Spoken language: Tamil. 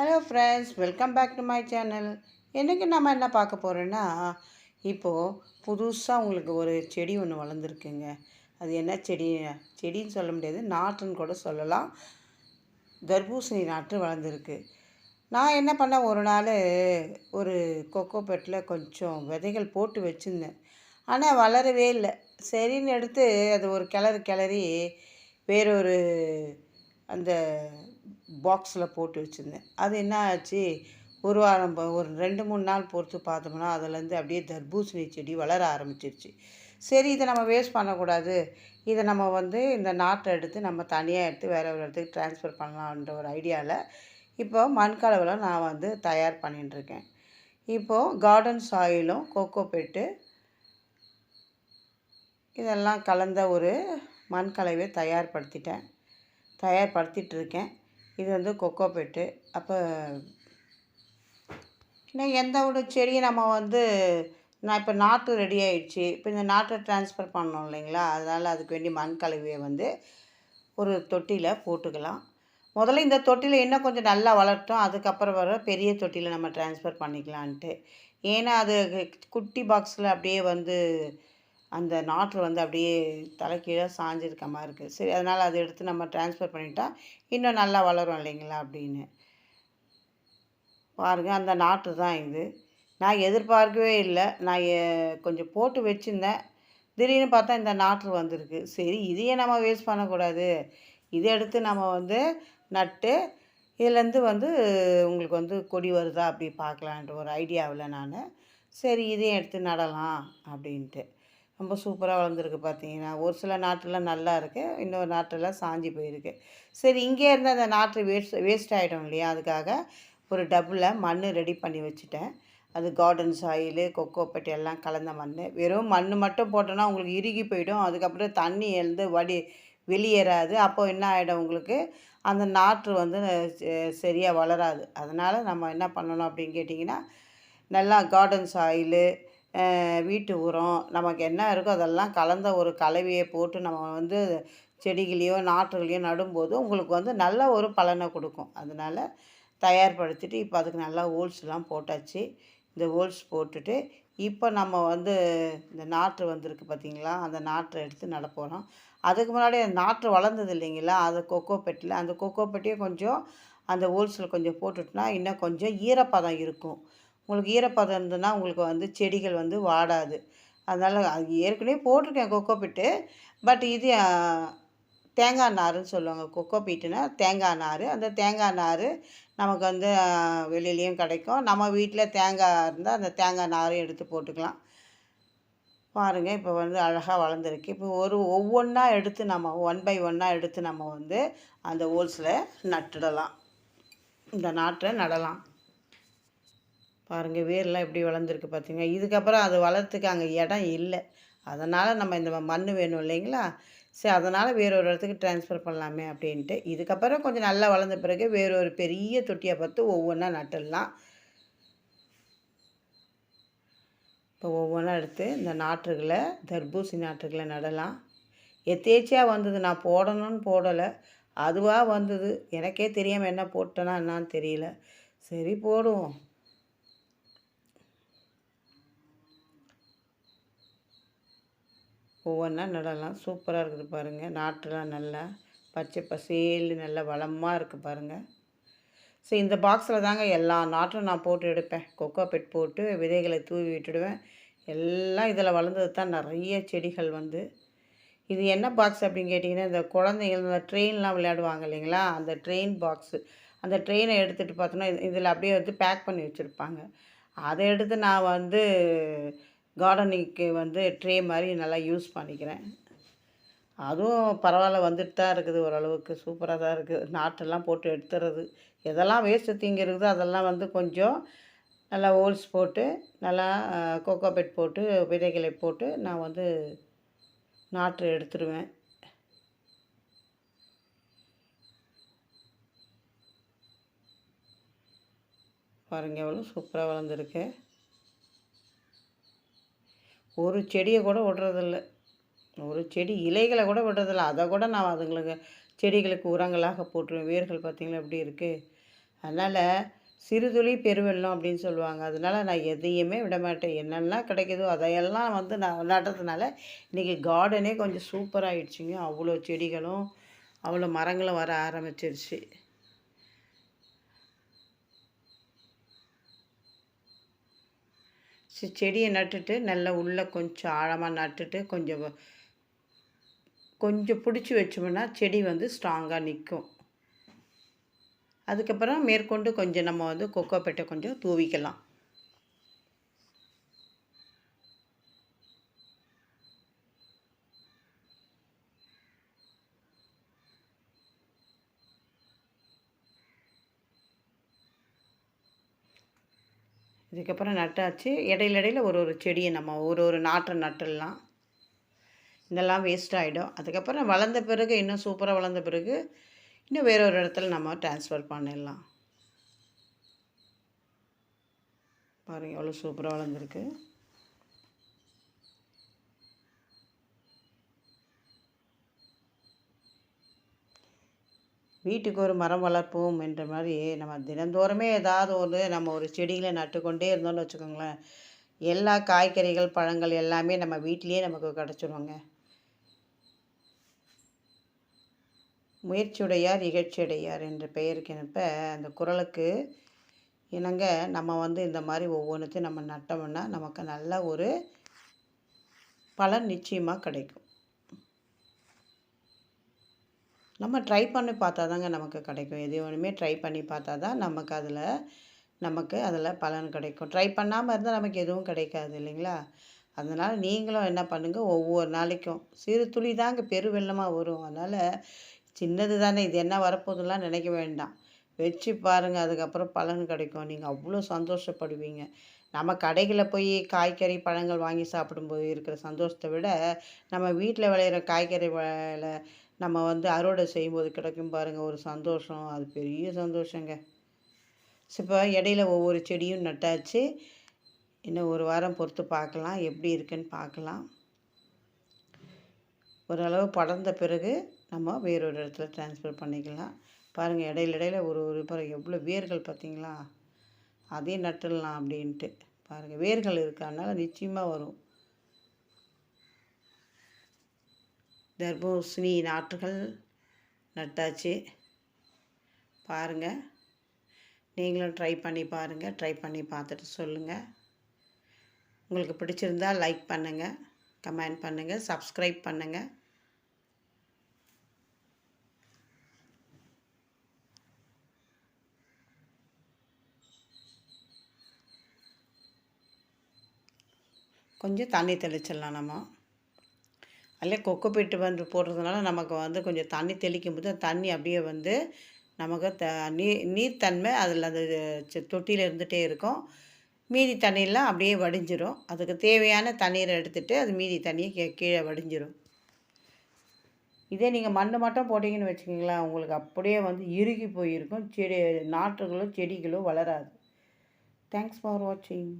Hello friends welcome back to my channel இன்றைக்கி நம்ம என்ன பார்க்க போகிறோன்னா இப்போது புதுசாக உங்களுக்கு ஒரு செடி ஒன்று வளர்ந்துருக்குங்க. அது என்ன செடி? செடின்னு சொல்ல முடியாது. நாற்றுன்னு கூட சொல்லலாம். தர்பூசணி நாற்று வளர்ந்துருக்கு. நான் என்ன பண்ணேன்? ஒரு நாள் ஒரு கொக்கோ பெட்டில் கொஞ்சம் விதைகள் போட்டு வச்சுருந்தேன். ஆனால் வளரவே இல்லை. சரின்னு எடுத்து அது ஒரு கிளறு கிளறி வேறொரு அந்த பாக்ஸில் போட்டு வச்சுருந்தேன். அது என்ன ஆச்சு? ஒரு வாரம் ஒரு ரெண்டு மூணு நாள் பொறுத்து பார்த்தோம்னா அதுலேருந்து அப்படியே தர்பூசணி செடி வளர ஆரம்பிச்சிருச்சு. சரி இதை நம்ம வேஸ்ட் பண்ணக்கூடாது. இதை நம்ம வந்து இந்த நாட்டை எடுத்து நம்ம தனியாக எடுத்து வேறு ஒரு இடத்துக்கு ட்ரான்ஸ்ஃபர் பண்ணலான்ற ஒரு ஐடியாவில் இப்போ மண்கலவில் நான் வந்து தயார் பண்ணிட்டுருக்கேன் இப்போது கார்டன் சாயிலும் கோகோ பெட்டு இதெல்லாம் கலந்த ஒரு மண்கலவை தயார்படுத்திட்டேன். தயார்படுத்திட்டு இருக்கேன். இது வந்து கொக்கோ பெட்டு. அப்போ இன்னும் எந்த ஒரு செடியை நம்ம வந்து நான் இப்போ நாற்று ரெடி ஆகிடுச்சு இப்போ இந்த நாற்றை ட்ரான்ஸ்ஃபர் பண்ணோம் இல்லைங்களா? அதனால் அதுக்கு வேண்டிய மண் கலவையை வந்து ஒரு தொட்டியில் போட்டுக்கலாம். முதல்ல இந்த தொட்டியில் இன்னும் கொஞ்சம் நல்லா வளர்த்தோம். அதுக்கப்புறம் வர பெரிய தொட்டியில் நம்ம ட்ரான்ஸ்ஃபர் பண்ணிக்கலான்ட்டு. ஏன்னா அது குட்டி பாக்ஸில் அப்படியே வந்து அந்த நாற்று வந்து அப்படியே தலைக்கீழே சாஞ்சிருக்க மாதிரி இருக்குது சரி அதனால் அதை எடுத்து நம்ம ட்ரான்ஸ்ஃபர் பண்ணிட்டா இன்னும் நல்லா வளரும் இல்லைங்களா அப்படின்னு. பாருங்கள் அந்த நாற்று தான் இது. நான் எதிர்பார்க்கவே இல்லை. நான் கொஞ்சம் போட்டு வச்சுருந்தேன். திடீர்னு பார்த்தா இந்த நாற்று வந்திருக்கு. சரி இதையே நம்ம வேஸ்ட் பண்ணக்கூடாது. இதை எடுத்து நம்ம வந்து நட்டு இதுலேருந்து வந்து உங்களுக்கு வந்து கொடி வருதா அப்படி பார்க்கலான்ற ஒரு ஐடியாவில் நான். சரி இதையும் எடுத்து நடலாம் அப்படின்ட்டு. ரொம்ப சூப்பராக வளர்ந்துருக்கு பார்த்தீங்கன்னா. ஒரு சில நாற்றுலாம் நல்லா இருக்குது இன்னொரு நாட்டெல்லாம் சாஞ்சி போயிருக்கு. சரி இங்கே இருந்து அந்த நாற்று வேஸ்ட் வேஸ்ட் ஆகிடும் இல்லையா? அதுக்காக ஒரு டப்பில் மண் ரெடி பண்ணி வச்சுட்டேன். அது கார்டன் சாயில் கொக்கோ பெட்டி எல்லாம் கலந்த மண் வெறும் மண் மட்டும் போட்டோன்னா உங்களுக்கு இறுகி போயிடும். அதுக்கப்புறம் தண்ணி எழுந்து வடி வெளியேறாது. அப்போ என்ன ஆகிடும் உங்களுக்கு? அந்த நாற்று வந்து சரியாக வளராது. அதனால் நம்ம என்ன பண்ணணும் அப்படின்னு கேட்டிங்கன்னா நல்லா கார்டன் சாயிலு வீட்டு உரம் நமக்கு என்ன இருக்கோ அதெல்லாம் கலந்த ஒரு கலவையை போட்டு நம்ம வந்து செடிகளையோ நாற்றுகளையோ நடும்போது உங்களுக்கு வந்து நல்ல ஒரு பலனை கொடுக்கும். அதனால் தயார்படுத்திட்டு இப்போ அதுக்கு நல்லா ஹோல்ஸ்லாம் போட்டாச்சு. இந்த ஹோல்ஸ் போட்டுட்டு இப்போ நம்ம வந்து இந்த நாற்று வந்திருக்கு பார்த்தீங்களா அந்த நாற்றை எடுத்து நடப்போகிறோம் அதுக்கு முன்னாடி அந்த நாற்று வளர்ந்தது இல்லைங்களா? அது கொக்கோ பெட்டில் அந்த கொக்கோ பெட்டியை கொஞ்சம் அந்த ஹோல்ஸில் கொஞ்சம் போட்டுட்டோன்னா இன்னும் கொஞ்சம் ஈரப்பதம் இருக்கும். உங்களுக்கு ஈரப்பதம் இருந்ததுன்னா உங்களுக்கு வந்து செடிகள் வந்து வாடாது. அதனால் அது ஏற்கனவே போட்டிருக்கேன் கொக்கோ பிட்டு. பட் இது தேங்காய் நாருன்னு சொல்லுவாங்க. கொக்கோ பீட்டுனா தேங்காய் நார். அந்த தேங்காய் நார் நமக்கு வந்து வெளியிலையும் கிடைக்கும். நம்ம வீட்டில் தேங்காய் இருந்தால் அந்த தேங்காய் நாரையும் எடுத்து போட்டுக்கலாம். பாருங்கள் இப்போ வந்து அழகாக வளர்ந்துருக்கு. இப்போ ஒரு ஒவ்வொன்றா எடுத்து நம்ம ஒன் பை ஒன்னாக எடுத்து நம்ம வந்து அந்த ஹோல்ஸில் நட்டுடலாம். இந்த நாற்றை நடலாம். பாருங்கள் வேர்லாம் எப்படி வளர்ந்துருக்கு பார்த்தீங்க இதுக்கப்புறம் அது வளர்த்துக்கு அங்கே இடம் இல்லை. அதனால் நம்ம இந்த மண் வேணும் இல்லைங்களா? சரி அதனால் வேற ஒரு இடத்துக்கு ட்ரான்ஸ்ஃபர் பண்ணலாமே அப்படின்ட்டு. இதுக்கப்புறம் கொஞ்சம் நல்லா வளர்ந்த பிறகு வேற ஒரு பெரிய தொட்டியை பார்த்து ஒவ்வொன்றா நட்டுடலாம். இப்போ ஒவ்வொன்றா எடுத்து இந்த நாற்றுகளை தர்பூசி நாற்றுகளை நடலாம். எத்தேச்சியாக வந்தது. நான் போடணும்னு போடலை. அதுவாக வந்தது. எனக்கே தெரியாமல் என்ன போட்டேனா என்னான்னு தெரியல. சரி போடுவோம். ஒவ்வொன்றா நடலாம் சூப்பராக இருக்குது பாருங்கள் நாற்றுலாம் நல்லா பச்சை பசேல்னு நல்லா வளமாக இருக்குது பாருங்கள் சரி இந்த பாக்ஸில் தாங்க எல்லா நாற்றும் நான் போட்டு எடுப்பேன். கொக்கோ பெட் போட்டு விதைகளை தூவி விட்டுடுவேன். எல்லாம் இதில் வளர்ந்தது தான் நிறைய செடிகள் வந்து. இது என்ன பாக்ஸ் அப்படின்னு கேட்டிங்கன்னா இந்த குழந்தைங்க இந்த ட்ரெயின்லாம் விளையாடுவாங்க இல்லைங்களா? அந்த ட்ரெயின் பாக்ஸு அந்த ட்ரெயினை எடுத்துகிட்டு பார்த்தோன்னா இதில் அப்படியே வந்து பேக் பண்ணி வச்சுருப்பாங்க. அதை எடுத்து நான் வந்து கார்டனிங்க்கு வந்து ட்ரே மாதிரி நல்லா யூஸ் பண்ணிக்கிறேன். அதுவும் பரவாயில்ல வந்துட்டு தான் இருக்குது ஓரளவுக்கு. சூப்பராக தான் இருக்குது நாட்டெல்லாம் போட்டு எடுத்துறது. எதெல்லாம் வேஸ்ட்டு தீங்கு இருக்குதோ அதெல்லாம் வந்து கொஞ்சம் நல்லா ஹோல்ஸ் போட்டு நல்லா கோகோ பெட் போட்டு விதைகளை போட்டு நான் வந்து நாற்று எடுத்துருவேன். பாருங்கள் எவ்வளோ சூப்பராக வளர்ந்துருக்கு. ஒரு செடியை கூட விடுறதில்ல. ஒரு செடி இலைகளை கூட விடுறதில்ல. அதை கூட நான் அதுங்களுக்கு செடிகளுக்கு உரங்களாக போட்டுருவேன். வேர்கள் பார்த்திங்களா எப்படி இருக்குது அதனால் சிறுதுளி பெருவெள்ளம் அப்படின்னு சொல்லுவாங்க. அதனால் நான் எதையுமே விட மாட்டேன். என்னெல்லாம் கிடைக்குதோ அதையெல்லாம் வந்து நான் நடுறதுனால இன்றைக்கி கார்டனே கொஞ்சம் சூப்பராகிடுச்சிங்க அவ்வளோ செடிகளும் அவ்வளோ மரங்களும் வர ஆரம்பிச்சிருச்சு. செடியை நட்டுட்டு நல்லா உள்ளே கொஞ்சம் ஆழமாக நட்டுட்டு கொஞ்சம் கொஞ்சம் பிடிச்சி வச்சோம்னா செடி வந்து ஸ்ட்ராங்காக நிற்கும் அதுக்கப்புறம் மேற்கொண்டு கொஞ்சம் நம்ம வந்து கொக்கோ பெட்டை கொஞ்சம் தூவிக்கலாம். இதுக்கப்புறம் நட்டாச்சு. இடையில இடையில் ஒரு ஒரு செடியை நம்ம ஒரு ஒரு நாட்டை நட்டுடலாம். இதெல்லாம் வேஸ்ட் ஆகிடும் அதுக்கப்புறம் வளர்ந்த பிறகு இன்னும் சூப்பராக வளர்ந்த பிறகு இன்னும் வேற ஒரு இடத்துல நம்ம ட்ரான்ஸ்ஃபர் பண்ணிடலாம். பாருங்கள் எவ்வளோ சூப்பராக வளர்ந்துருக்கு. வீட்டுக்கு ஒரு மரம் வளர்ப்போம் என்ற மாதிரி நம்ம தினந்தோறுமே ஏதாவது ஒரு நம்ம ஒரு செடிகளை நட்டுக்கொண்டே இருந்தோம்னு வச்சுக்கோங்களேன். எல்லா காய்கறிகள் பழங்கள் எல்லாமே நம்ம வீட்டிலேயே நமக்கு கிடச்சிருங்க முயற்சியுடையார் இகழ்ச்சியுடையார் என்ற பெயருக்கினப்ப அந்த குரலுக்கு இணங்க நம்ம வந்து இந்த மாதிரி ஒவ்வொன்றுத்தையும் நம்ம நட்டோம்னா நமக்கு நல்ல ஒரு பலன் நிச்சயமாக கிடைக்கும். நம்ம ட்ரை பண்ணி பார்த்தா தாங்க நமக்கு கிடைக்கும். எது ஒன்றுமே ட்ரை பண்ணி பார்த்தா தான் நமக்கு அதில் நமக்கு அதில் பலன் கிடைக்கும். ட்ரை பண்ணாமல் இருந்தால் நமக்கு எதுவும் கிடைக்காது இல்லைங்களா? அதனால் நீங்களும் என்ன பண்ணுங்கள் ஒவ்வொரு நாளைக்கும். சிறு துளி தாங்க பெருவெள்ளமாக வரும். அதனால் சின்னது தானே இது என்ன வரப்போகுதுலாம் நினைக்க வேண்டாம். வச்சு பாருங்கள் அதுக்கப்புறம் பலன் கிடைக்கும். நீங்கள் அவ்வளோ சந்தோஷப்படுவீங்க. நம்ம கடைகளில் போய் காய்கறி பழங்கள் வாங்கி சாப்பிடும்போது இருக்கிற சந்தோஷத்தை விட நம்ம வீட்டில் விளையிற காய்கறி வேலை நம்ம வந்து அறுவடை செய்யும்போது கிடைக்கும் பாருங்கள் ஒரு சந்தோஷம். அது பெரிய சந்தோஷங்க. இப்போ இடையில ஒவ்வொரு செடியும் நட்டாச்சு. இன்னும் ஒரு வாரம் பொறுத்து பார்க்கலாம் எப்படி இருக்குன்னு பார்க்கலாம். ஓரளவு படர்ந்த பிறகு நம்ம வேறொரு இடத்துல டிரான்ஸ்ஃபர் பண்ணிக்கலாம். பாருங்கள் இடையில இடையில ஒரு ஒரு பிறகு எவ்வளோ வேர்கள் பார்த்தீங்களா? அதையும் நட்டுடலாம் அப்படின்ட்டு. பாருங்கள் வேர்கள் இருக்கறனால நிச்சயமாக வரும். தர்பூசணி நாற்றுகள் நட்டாச்சு. பாருங்கள் நீங்களும் ட்ரை பண்ணி பாருங்கள் ட்ரை பண்ணி பார்த்துட்டு சொல்லுங்கள் உங்களுக்கு பிடிச்சிருந்தா லைக் பண்ணுங்கள் கமெண்ட் பண்ணுங்கள் சப்ஸ்கிரைப் பண்ணுங்கள் கொஞ்சம் தண்ணி தெளிச்சிடலாம் நம்ம. அதிலே கொக்கு பீட்டு வந்து போடுறதுனால நமக்கு வந்து கொஞ்சம் தண்ணி தெளிக்கும் போது தண்ணி அப்படியே வந்து நமக்கு த நீர் நீர்த்தன்மை அதில் அந்த தொட்டியில் இருந்துகிட்டே இருக்கும். மீதி தண்ணியெல்லாம் அப்படியே வடிஞ்சிரும். அதுக்கு தேவையான தண்ணீரை எடுத்துகிட்டு அது மீதி தண்ணியை கீ கீழே வடிஞ்சிரும். இதே நீங்கள் மண் மட்டும் போட்டிங்கன்னு வச்சுக்கிங்களேன் உங்களுக்கு அப்படியே வந்து இறுகி போயிருக்கும். செடி நாற்றுகளோ செடிகளோ வளராது. தேங்க்ஸ் ஃபார் வாட்சிங்